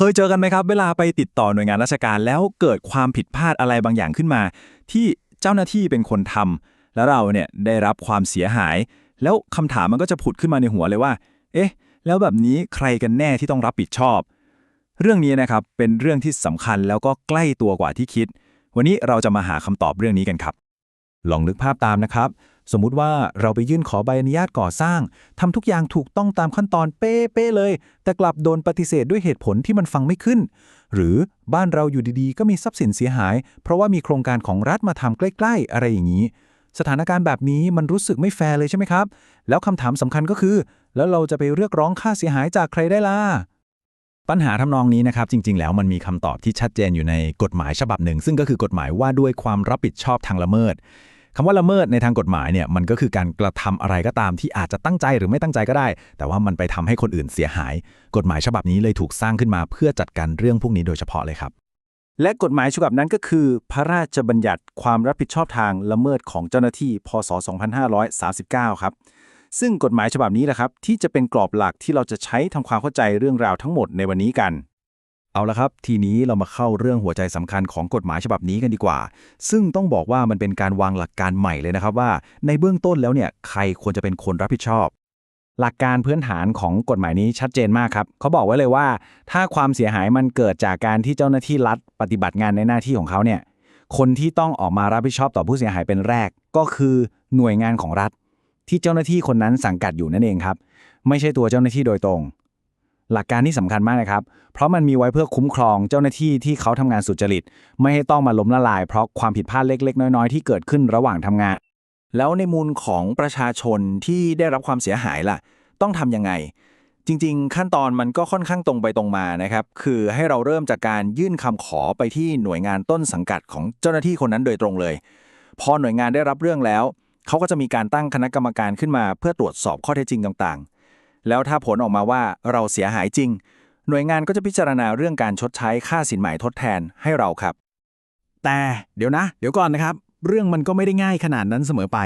เคยเจอกันไหมครับ เวลาไปติดต่อหน่วยงานราชการ แล้วเกิดความผิดพลาดอะไรบางอย่างขึ้นมา ที่เจ้าหน้าที่เป็นคนทำแล้วเราเนี่ยได้รับความเสียหาย แล้วคำถามมันก็จะผุดขึ้นมาในหัวเลยว่า เอ๊ะ แล้วแบบนี้ใครกันแน่ที่ต้องรับผิดชอบ เรื่องนี้นะครับเป็นเรื่องที่สำคัญแล้วก็ใกล้ตัวกว่าที่คิด วันนี้เราจะมาหาคำตอบเรื่องนี้กันครับ ลองนึกภาพตามนะครับ สมมุติว่าเราไปยื่นขอใบอนุญาตก่อสร้างทำทุกอย่างถูกต้องตามขั้นตอนเป๊ะเลย แต่กลับโดนปฏิเสธด้วยเหตุผลที่มันฟังไม่ขึ้น หรือบ้านเราอยู่ดีๆ ก็มีทรัพย์สินเสียหาย เพราะว่ามีโครงการของรัฐมาทำใกล้ ๆ อะไรอย่างนี้ สถานการณ์แบบนี้มันรู้สึกไม่แฟร์เลยใช่ไหมครับ แล้วคำถามสำคัญก็คือ แล้วเราจะไปเรียกร้องค่าเสียหายจากใครได้ล่ะปัญหาทำนองนี้นะครับจริง ๆ แล้วมันมีคำตอบที่ชัดเจนอยู่ในกฎหมายฉบับหนึ่ง ซึ่งก็คือกฎหมายว่าด้วยความรับผิดชอบทางละเมิด คำว่าละเมิดในทางกฎหมายเนี่ยมันก็คือการกระทำอะไรก็ตามที่อาจจะตั้งใจหรือไม่ตั้งใจก็ได้ แต่ว่ามันไปทำให้คนอื่นเสียหาย กฎหมายฉบับนี้เลยถูกสร้างขึ้นมาเพื่อจัดการเรื่องพวกนี้โดยเฉพาะเลยครับ และกฎหมายฉบับนั้นก็คือ พระราชบัญญัติความรับผิดชอบทางละเมิดของเจ้าหน้าที่ พศ 2539 ครับซึ่งกฎหมายฉบับนี้แหละครับที่จะเป็นกรอบหลักที่เราจะใช้ทำความเข้าใจเรื่องราวทั้งหมดในวันนี้กัน เอาละครับ ทีนี้เรามาเข้าเรื่องหัวใจสำคัญของกฎหมายฉบับนี้กันดีกว่า ซึ่งต้องบอกว่ามันเป็นการวางหลักการใหม่เลยนะครับว่า ในเบื้องต้นแล้วเนี่ยใครควรจะเป็นคนรับผิดชอบ หลักการพื้นฐานของกฎหมายนี้ชัดเจนมากครับเขาบอกไว้เลยว่า ถ้าความเสียหายมันเกิดจากการที่เจ้าหน้าที่รัฐปฏิบัติงานในหน้าที่ของเขาเนี่ยคนที่ต้องออกมารับผิดชอบต่อผู้เสียหายเป็นแรก ก็คือหน่วยงานของรัฐ ที่เจ้าหน้าที่คนนั้นสังกัดอยู่นั่นเองครับ ไม่ใช่ตัวเจ้าหน้าที่โดยตรง หลักการนี้สำคัญมากนะครับ เพราะมันมีไว้เพื่อคุ้มครองเจ้าหน้าที่ที่เขาทำงานสุจริต ไม่ให้ต้องมาล้มละลายเพราะความผิดพลาดเล็ก ๆ น้อย ๆ ที่เกิดขึ้นระหว่างทำงาน แล้วในมูลของประชาชนที่ได้รับความเสียหายล่ะ ต้องทำยังไง จริง ๆ ขั้นตอนมันก็ค่อนข้างตรงไปตรงมานะครับ คือให้เราเริ่มจากการยื่นคำขอไปที่หน่วยงานต้นสังกัดของเจ้าหน้าที่คนนั้นโดยตรงเลย พอหน่วยงานได้รับเรื่องแล้ว เขาก็จะมีการตั้งคณะกรรมการขึ้นมา เพื่อตรวจสอบข้อเท็จจริงต่างๆ แล้วถ้าผลออกมาว่าเราเสียหายจริง หน่วยงานก็จะพิจารณาเรื่องการชดใช้ค่าสินไหมทดแทนให้เราครับ แต่เดี๋ยวนะ เดี๋ยวก่อนนะครับ เรื่องมันก็ไม่ได้ง่ายขนาดนั้นเสมอไป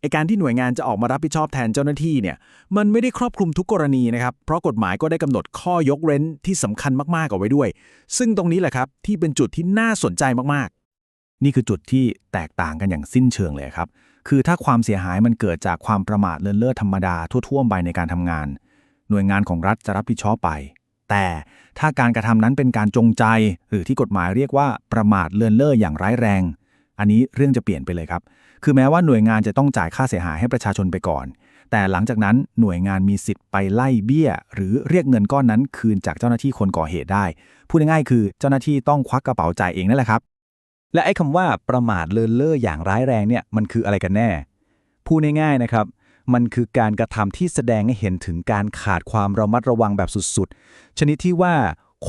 ไอการที่หน่วยงานจะออกมารับผิดชอบแทนเจ้าหน้าที่เนี่ย มันไม่ได้ครอบคลุมทุกกรณีนะครับ เพราะกฎหมายก็ได้กำหนดข้อยกเว้นที่สำคัญมาก ๆ เอาไว้ด้วย ซึ่งตรงนี้แหละครับที่เป็นจุดที่น่าสนใจมาก ๆ นี่คือจุดที่แตกต่างกันอย่างสิ้นเชิงเลยครับ คือถ้าความเสียหายมันเกิดจากความประมาทเลินเล่อธรรมดาทั่วๆไปในการทำงาน หน่วยงานของรัฐจะรับผิดชอบไป แต่ถ้าการกระทำนั้นเป็นการจงใจ หรือที่กฎหมายเรียกว่าประมาทเลินเล่ออย่างร้ายแรง อันนี้เรื่องจะเปลี่ยนไปเลยครับ คือแม้ว่าหน่วยงานจะต้องจ่ายค่าเสียหายให้ประชาชนไปก่อน แต่หลังจากนั้นหน่วยงานมีสิทธิ์ไปไล่เบี้ย หรือเรียกเงินก้อนนั้นคืนจากเจ้าหน้าที่คนก่อเหตุได้ พูดง่ายๆคือเจ้าหน้าที่ต้องควักกระเป๋าจ่ายเองนั่นแหละครับ และไอ้คำว่าประมาทเลินเล่ออย่างร้ายแรงเนี่ยมันคืออะไรกันแน่ พูดง่ายๆนะครับ มันคือการกระทำที่แสดงให้เห็นถึงการขาดความระมัดระวังแบบสุดๆ ชนิดที่ว่า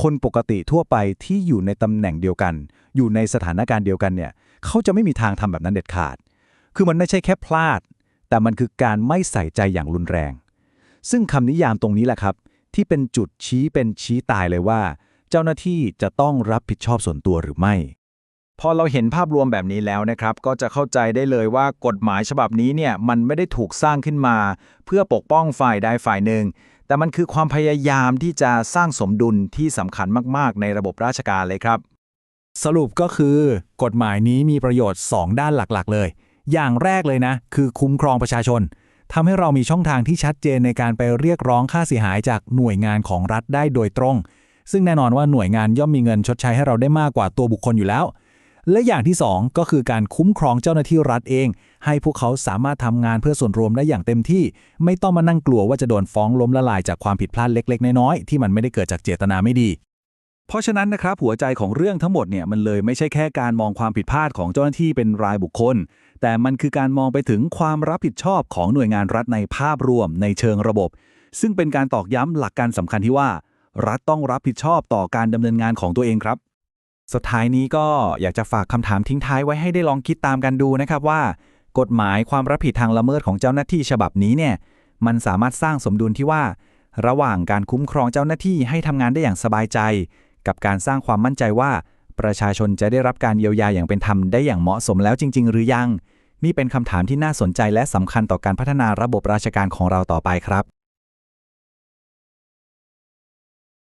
คนปกติทั่วไปที่อยู่ในตำแหน่งเดียวกัน อยู่ในสถานการณ์เดียวกันเนี่ยเขาจะไม่มีทางทำแบบนั้นเด็ดขาด คือมันไม่ใช่แค่พลาด แต่มันคือการไม่ใส่ใจอย่างรุนแรง ซึ่งคำนิยามตรงนี้แหละครับ ที่เป็นจุดชี้เป็นชี้ตายเลยว่า เจ้าหน้าที่จะต้องรับผิดชอบส่วนตัวหรือไม่ พอเราเห็นภาพรวมแบบนี้แล้วนะครับ ก็จะเข้าใจได้เลยว่ากฎหมายฉบับนี้เนี่ยมันไม่ได้ถูกสร้างขึ้นมา เพื่อปกป้องฝ่ายใดฝ่ายหนึ่ง แต่มันคือความพยายามที่จะสร้างสมดุลที่สำคัญมากๆ ในระบบราชการเลยครับ สรุปก็คือกฎหมายนี้มีประโยชน์ 2 ด้านหลักๆ เลย อย่างแรกเลยนะ คือคุ้มครองประชาชนทำให้เรามีช่องทางที่ชัดเจนในการไปเรียกร้องค่าเสียหายจากหน่วยงานของรัฐได้โดยตรง ซึ่งแน่นอนว่าหน่วยงานย่อมมีเงินชดใช้ให้เราได้มากกว่าตัวบุคคลอยู่แล้ว และอย่างที่ 2 ก็คือการคุ้มครองเจ้าหน้าที่รัฐเอง ให้พวกเขาสามารถทำงานเพื่อส่วนรวมได้อย่างเต็มที่ ไม่ต้องมานั่งกลัวว่าจะโดนฟ้องล้มละลายจากความผิดพลาดเล็ก ๆ น้อยๆที่มันไม่ได้เกิดจากเจตนาไม่ดี เพราะฉะนั้นนะครับหัวใจของเรื่องทั้งหมดเนี่ยมันเลยไม่ใช่แค่การมองความผิดพลาดของเจ้าหน้าที่เป็นรายบุคคล แต่มันคือการมองไปถึงความรับผิดชอบของหน่วยงานรัฐในภาพรวม ในเชิงระบบ ซึ่งเป็นการตอกย้ำหลักการสำคัญที่ว่า รัฐต้องรับผิดชอบต่อการดำเนินงานของตัวเองครับ สุดท้ายนี้ก็อยากจะฝากคำถามทิ้งท้ายไว้ให้ได้ลองคิดตามกันดูนะครับว่า กฎหมายความรับผิดทางละเมิดของเจ้าหน้าที่ฉบับนี้เนี่ยมันสามารถสร้างสมดุลที่ว่า ระหว่างการคุ้มครองเจ้าหน้าที่ให้ทำงานได้อย่างสบายใจ กับการสร้างความมั่นใจว่า ประชาชนจะได้รับการเยียวยาอย่างเป็นธรรมได้อย่างเหมาะสมแล้วจริง ๆ หรือยัง นี่เป็นคำถามที่น่าสนใจและสำคัญต่อการพัฒนาระบบราชการของเราต่อไปครับ